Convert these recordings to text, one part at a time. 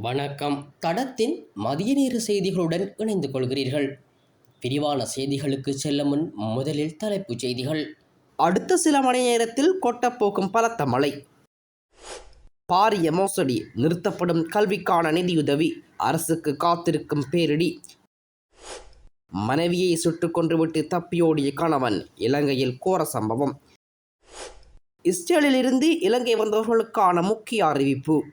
வணக்கம். தடத்தின் மதிய நேர செய்திகளுடன் இணைந்து கொள்கிறீர்கள். விரிவான செய்திகளுக்கு செல்ல முன் முதலில் தலைப்புச் செய்திகள். அடுத்த சில மணி நேரத்தில் கொட்டப்போக்கும் பலத்த மழை. பாரிய மோசடி நிறுத்தப்படும் கல்விக்கான நிதியுதவி. அரசுக்கு காத்திருக்கும் பேரிடி. மனைவியை சுட்டுக் கொன்றுவிட்டு தப்பியோடிய கணவன் இலங்கையில் கோர சம்பவம். இஸ்ரேலிலிருந்து இலங்கை வந்தவர்களுக்கான முக்கிய அறிவிப்பு.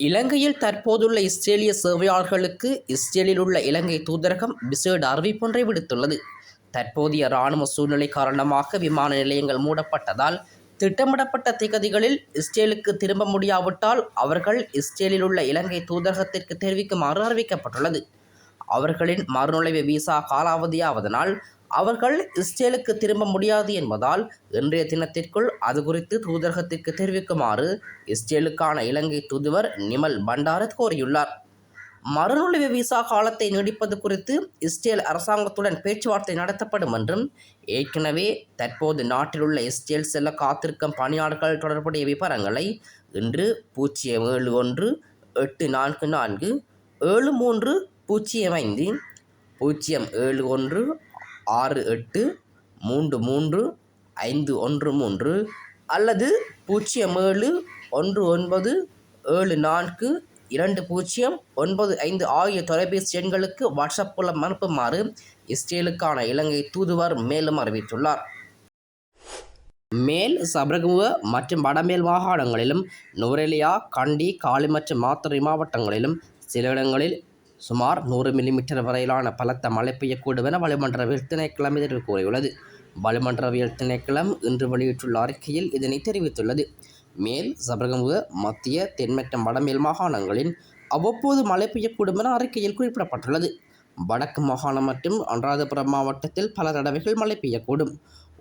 இலங்கையில் தற்போதுள்ள இஸ்ரேலிய சேவையாளர்களுக்கு இஸ்ரேலில் உள்ள இலங்கை தூதரகம் விசேட அறிவிப்பொன்றை விடுத்துள்ளது. தற்போதைய இராணுவ சூழ்நிலை காரணமாக விமான நிலையங்கள் மூடப்பட்டதால் திட்டமிடப்பட்ட திகதிகளில் இஸ்ரேலுக்கு திரும்ப முடியாவிட்டால் அவர்கள் இஸ்ரேலில் உள்ள இலங்கை தூதரகத்திற்கு தெரிவிக்குமாறு அறிவிக்கப்பட்டுள்ளது. அவர்களின் மறுநுழைவு விசா காலாவதியாவதனால் அவர்கள் இஸ்ரேலுக்கு திரும்ப முடியாது என்பதால் இன்றைய தினத்திற்குள் அது குறித்து தூதரகத்திற்கு தெரிவிக்குமாறு இஸ்ரேலுக்கான இலங்கை தூதுவர் நிமல் பண்டாரத் கோரியுள்ளார். மறுநுழைவு விசா காலத்தை நீடிப்பது குறித்து இஸ்ரேல் அரசாங்கத்துடன் பேச்சுவார்த்தை நடத்தப்படும் என்றும் ஏற்கனவே தற்போது நாட்டிலுள்ள இஸ்ரேல் செல்ல காத்திருக்கும் பணியாளர்கள் தொடர்புடைய விவரங்களை இன்று பூஜ்ஜியம் ஏழு ஒன்று எட்டு நான்கு நான்கு ஏழு மூன்று பூஜ்ஜியம் ஐந்து பூஜ்ஜியம் ஏழு ஒன்று ஆறு எட்டு மூன்று மூன்று ஐந்து ஒன்று மூன்று அல்லது பூஜ்ஜியம் ஏழு ஒன்று ஒன்பது ஏழு நான்கு இரண்டு பூஜ்ஜியம் ஒன்பது ஐந்து ஆகிய தொலைபேசி எண்களுக்கு வாட்ஸ்அப் மூலம் அனுப்புமாறு இஸ்ரேலுக்கான இலங்கை தூதுவர் மேலும் அறிவித்துள்ளார். மேல் சபரகுவ மற்றும் வடமேல் மாகாணங்களிலும் நுவரெலியா கண்டி காலி மற்றும் மாத்தறை மாவட்டங்களிலும் சில இடங்களில் சுமார் நூறு மில்லிமீட்டர் வரையிலான பலத்த மழை பெய்யக்கூடும் என வளிமண்டலவியல் திணைக்களம் இதற்கு கூறியுள்ளது வளிமண்டலவியல் திணைக்களம் இன்று வெளியிட்டுள்ள அறிக்கையில் இதனை தெரிவித்துள்ளது. மேல் சபரகமுக மத்திய தென் மற்றும் வடமேல் மாகாணங்களின் அவ்வப்போது மழை பெய்யக்கூடும் என அறிக்கையில் குறிப்பிடப்பட்டுள்ளது. வடக்கு மாகாணம் மற்றும் அனுராதபுரம் மாவட்டத்தில் பல தடவைகள் மழை பெய்யக்கூடும்.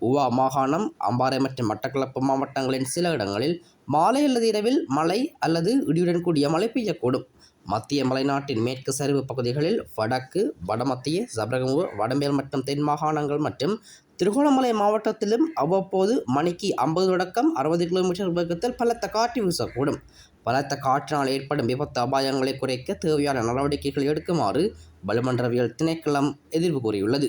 உவா மாகாணம் அம்பாறை மற்றும் மட்டக்களப்பு மாவட்டங்களின் சில இடங்களில் மாலை அல்லது இரவில் மழை அல்லது இடியுடன் கூடிய மழை பெய்யக்கூடும். மத்திய மலைநாட்டின் மேற்கு சரிவு பகுதிகளில் வடக்கு வடமத்திய சபரகமுவ வடமேல் மற்றும் தென் மாகாணங்கள் மற்றும் திருகோணமலை மாவட்டத்திலும் அவ்வப்போது மணிக்கு ஐம்பது தொடக்கம் அறுபது கிலோமீட்டர் வேகத்தில் பலத்த காற்று வீசக்கூடும். பலத்த காற்றினால் ஏற்படும் விபத்து அபாயங்களை குறைக்க தேவையான நடவடிக்கைகள் எடுக்குமாறு வளிமண்டலவியல் திணைக்களம் எதிர்வு கூறியுள்ளது.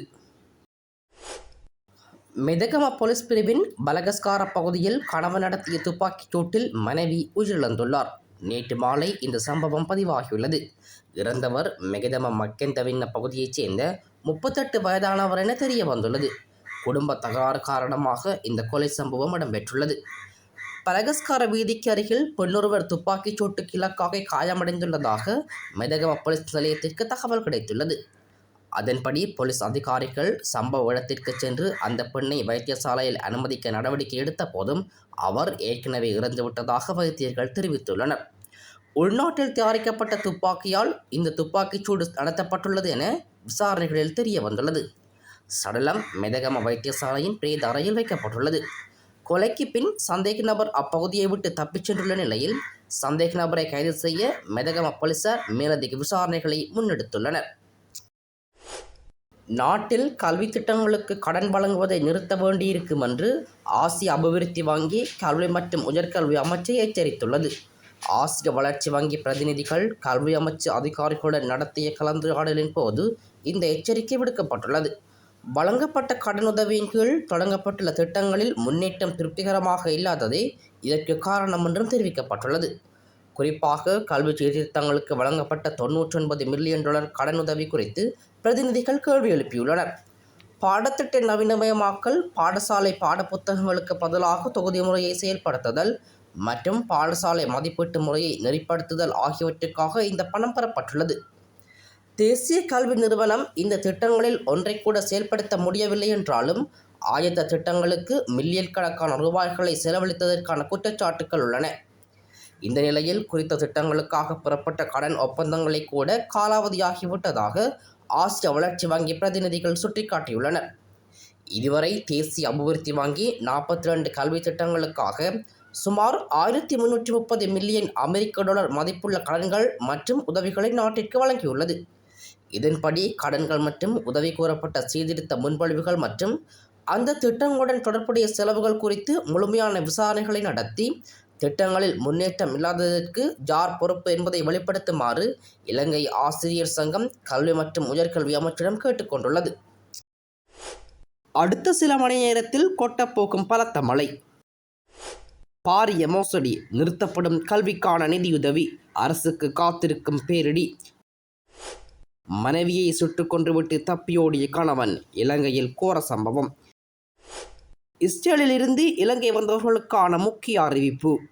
மெதகம போலீஸ் பிரிவின் பலகஸ்கார பகுதியில் கணவன் நடத்திய துப்பாக்கிச் சூட்டில் மனைவி உயிரிழந்துள்ளார். நேற்று மாலை இந்த சம்பவம் பதிவாகியுள்ளது. இறந்தவர் மெகதம மக்கெந்தவின்ன பகுதியைச் சேர்ந்த முப்பத்தெட்டு வயதானவர் என தெரிய வந்துள்ளது குடும்ப தகராறு காரணமாக இந்த கொலை சம்பவம் இடம்பெற்றுள்ளது. பலகஸ்கார வீதிக்கு அருகில் பெண்ணொருவர் துப்பாக்கிச் சூட்டுக்கு இலக்காக காயமடைந்துள்ளதாக மெதகம போலீஸ் நிலையத்திற்கு தகவல் கிடைத்துள்ளது. அதன்படி போலீஸ் அதிகாரிகள் சம்பவ இடத்திற்கு சென்று அந்த பெண்ணை வைத்தியசாலையில் அனுமதிக்க நடவடிக்கை எடுத்த போதும் அவர் ஏற்கனவே இறந்துவிட்டதாக வைத்தியர்கள் தெரிவித்துள்ளனர். உள்நாட்டில் தயாரிக்கப்பட்ட துப்பாக்கியால் இந்த துப்பாக்கிச் சூடு நடத்தப்பட்டுள்ளது என விசாரணைகளில் தெரிய வந்துள்ளது சடலம் மெதகம வைத்தியசாலையின் பிரேத அறையில் வைக்கப்பட்டுள்ளது. கொலைக்கு பின் சந்தேக நபர் அப்பகுதியை விட்டு தப்பிச் சென்றுள்ள நிலையில் சந்தேக நபரை கைது செய்ய மெதகம போலீசார் மேலதிக விசாரணைகளை முன்னெடுத்துள்ளனர். நாட்டில் கல்வி திட்டங்களுக்கு கடன் வழங்குவதை நிறுத்த வேண்டியிருக்கும் என்று ஆசிய அபிவிருத்தி வங்கி கல்வி மற்றும் உயர்கல்வி அமைச்சு எச்சரித்துள்ளது. ஆசிய வளர்ச்சி வங்கி பிரதிநிதிகள் கல்வி அமைச்சு அதிகாரிகளுடன் நடத்திய கலந்துரையாடலின் போது இந்த எச்சரிக்கை விடுக்கப்பட்டுள்ளது. வழங்கப்பட்ட கடனுதவியின் கீழ் தொடங்கப்பட்டுள்ள திட்டங்களில் முன்னேற்றம் திருப்திகரமாக இல்லாததே இதற்கு காரணம் என்றும் தெரிவிக்கப்பட்டுள்ளது. குறிப்பாக கல்வி சீர்திருத்தங்களுக்கு வழங்கப்பட்ட தொன்னூற்றி ஒன்பது மில்லியன் டாலர் கடனுதவி குறித்து பிரதிநிதிகள் கேள்வி எழுப்பியுள்ளனர். பாடத்திட்ட நவீனமயமாக்கல் பாடசாலை பாடப்புத்தகங்களுக்கு பதிலாக தொகுதி முறையை செயல்படுத்துதல் மற்றும் பாடசாலை மதிப்பீட்டு முறையை நெறிப்படுத்துதல் ஆகியவற்றுக்காக இந்த பணம் பெறப்பட்டுள்ளது. தேசிய கல்வி நிறுவனம் இந்த திட்டங்களில் ஒன்றை கூட செயல்படுத்த முடியவில்லை என்றாலும் ஆயத்த திட்டங்களுக்கு மில்லியன் கணக்கான ரூபாய்களை செலவழித்ததற்கான குற்றச்சாட்டுகள் உள்ளன. இந்த நிலையில் குறித்த திட்டங்களுக்காக பெறப்பட்ட கடன் ஒப்பந்தங்களை கூட காலாவதியாகிவிட்டதாக ஆசிய வளர்ச்சி வங்கி பிரதிநிதிகள் சுட்டிக்காட்டியுள்ளனர். இதுவரை தேசிய அபிவிருத்தி வங்கி நாற்பத்தி ரெண்டு கல்வி திட்டங்களுக்காக சுமார் ஆயிரத்தி முன்னூற்றி முப்பது மில்லியன் அமெரிக்க டாலர் மதிப்புள்ள கடன்கள் மற்றும் உதவிகளை நாட்டிற்கு வழங்கியுள்ளது. இதன்படி கடன்கள் மற்றும் உதவி கூறப்பட்ட சீர்திருத்த முன்மொழிவுகள் மற்றும் அந்த திட்டங்களுடன் தொடர்புடைய செலவுகள் குறித்து முழுமையான விசாரணைகளை நடத்தி திட்டங்களில் முன்னேற்றம் இல்லாததற்கு ஜார் பொறுப்பு என்பதை வெளிப்படுத்துமாறு இலங்கை ஆசிரியர் சங்கம் கல்வி மற்றும் உயர்கல்வி அமைச்சிடம் கேட்டுக்கொண்டுள்ளது. அடுத்த சில மணி நேரத்தில் கொட்டப்போக்கும் பலத்த மழை. பாரிய மோசடி நிறுத்தப்படும் கல்விக்கான நிதியுதவி அரசுக்கு காத்திருக்கும் பேரிடி. மனைவியை சுட்டுக் கொன்றுவிட்டு தப்பியோடிய கணவன் இலங்கையில் கோர சம்பவம். இஸ்ரேலில் இருந்து இலங்கை வந்தவர்களுக்கான முக்கிய அறிவிப்பு.